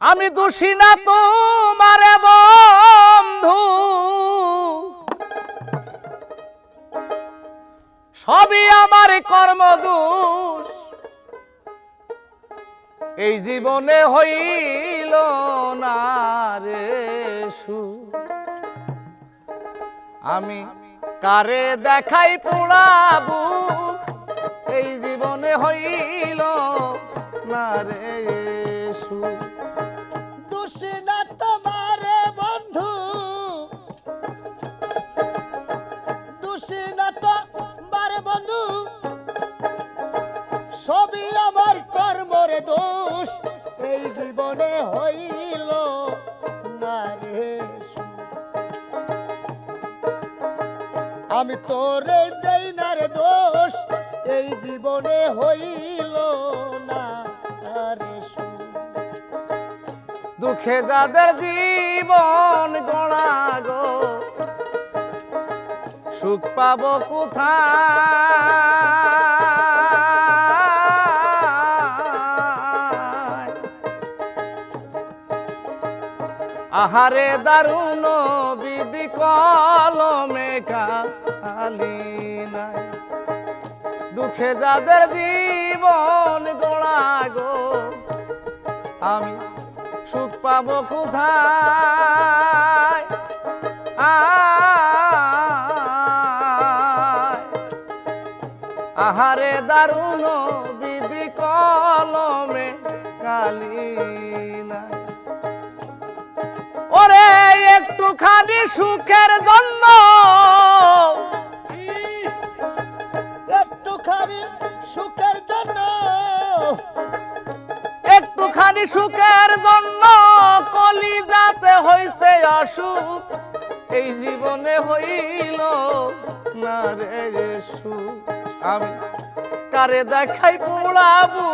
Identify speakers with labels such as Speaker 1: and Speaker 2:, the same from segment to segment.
Speaker 1: আমি দোষী না তোমারে বন্ধু। সবই আমার কর্মদোষ। এই জীবনে হইল না রে সু আমি কারে দেখাই পোড়াবু? এই জীবনে হইল না রে
Speaker 2: কর্মর দোষ, এই জীবনে হইল আমি তোরে দেই না রে দোষ, এই জীবনে হইল
Speaker 1: দুঃখে যাদের জীবন গড়া সুখ পাব কোথায়? আহারে দারুণ বিধি কলমে কালি নাই। দুঃখে যাদের জীবন গোড়া গো, আমি সুখ পাবো কোথায়? আহারে দারুণ বিধি কলমে কালি একটুখানি সুখের জন্য
Speaker 2: একটুখানি সুখের জন্য
Speaker 1: একটুখানি সুখের জন্য কলি যাতে হইছে অসুখ। এই জীবনে হইল না রে সুখ আমি কারে দেখাই পোড়াবু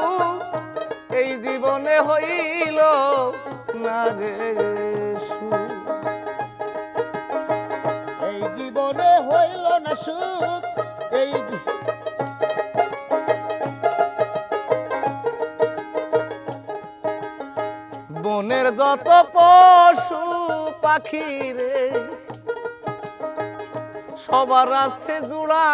Speaker 1: এই জীবনে হইল না রে বনের যত পশু পাখি রে সবার আছে জুড়া।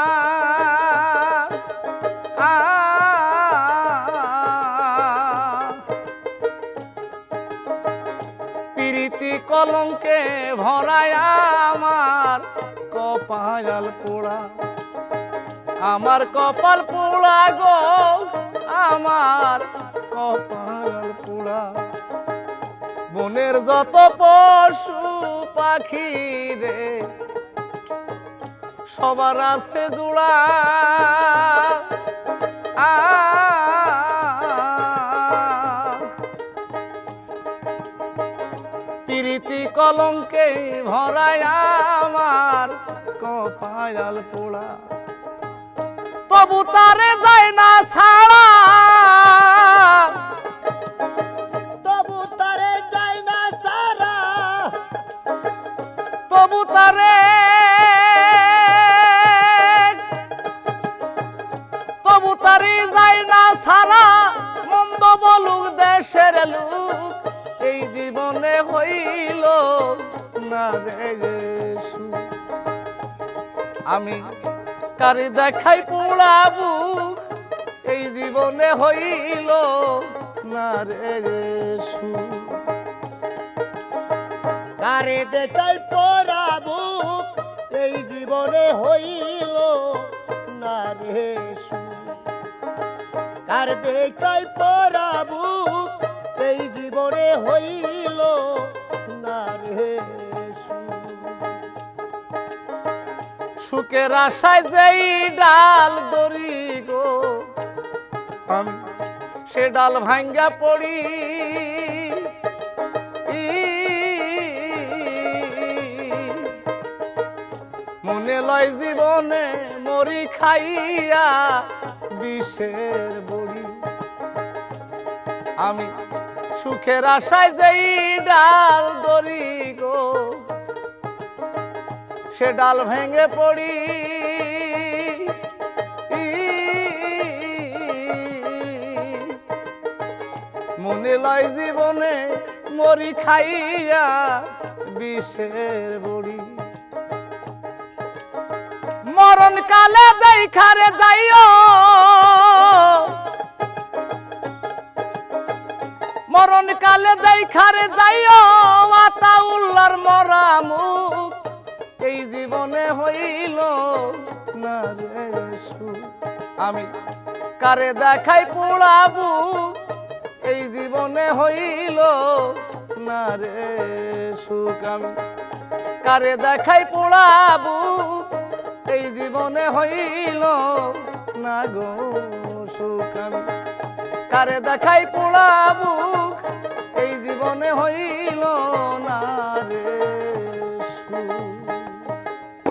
Speaker 1: প্রীতি কলঙ্কে ভরায় আমার কপাল পোড়া। আমার কপাল পোড়া গো, আমার কপাল পোড়া। বনের যত পশু পাখি রে, সবার আছে জোড়া। প্রীতি কলঙ্কে ভরায় আমার কপাল পোড়া। তবু তারে যায় না ছাড়া।
Speaker 2: তবু তারে যায় না সারা
Speaker 1: তবু তারে তবু তারি যায় না সারা মন্দ বলুক দেশের লোক এই জীবনে হইল না রে সুখ। আমি কারি দেখাই পোড়াবু এই জীবনে হইল না রে সুখ।
Speaker 2: কারে দেখাই পরাবু এই জীবনে হইল না রে সুখ। কার দেখাই পরাবু এই জীবনে হইল না রে
Speaker 1: সুখের আশায় যেই ডাল দড়ি গো। আমি, সে ডাল ভাঙ্গা পড়ি। মনে লয় জীবনে মরি খাইয়া বিষের বড়ি। আমি সুখের আশায় যেই ডাল দড়ি গো। সে ডাল ভেঙে পড়ি। মনে লয় জীবনে মরি খাইয়া বিষের বড়ি। মরণ কালে দেখারে যাইও। মরণ কালে দেখারে যাইও। আতা উল্লার মরা এই হইল না রেসু আমি কারে দেখাই পোড়াবু? এই জীবনে হইল না রে সুখ। আমি কারে দেখাই পোড়াবু? এই জীবনে হইল না গো সুখ। আমি কারে দেখাই পোড়াবু? এই জীবনে হইল না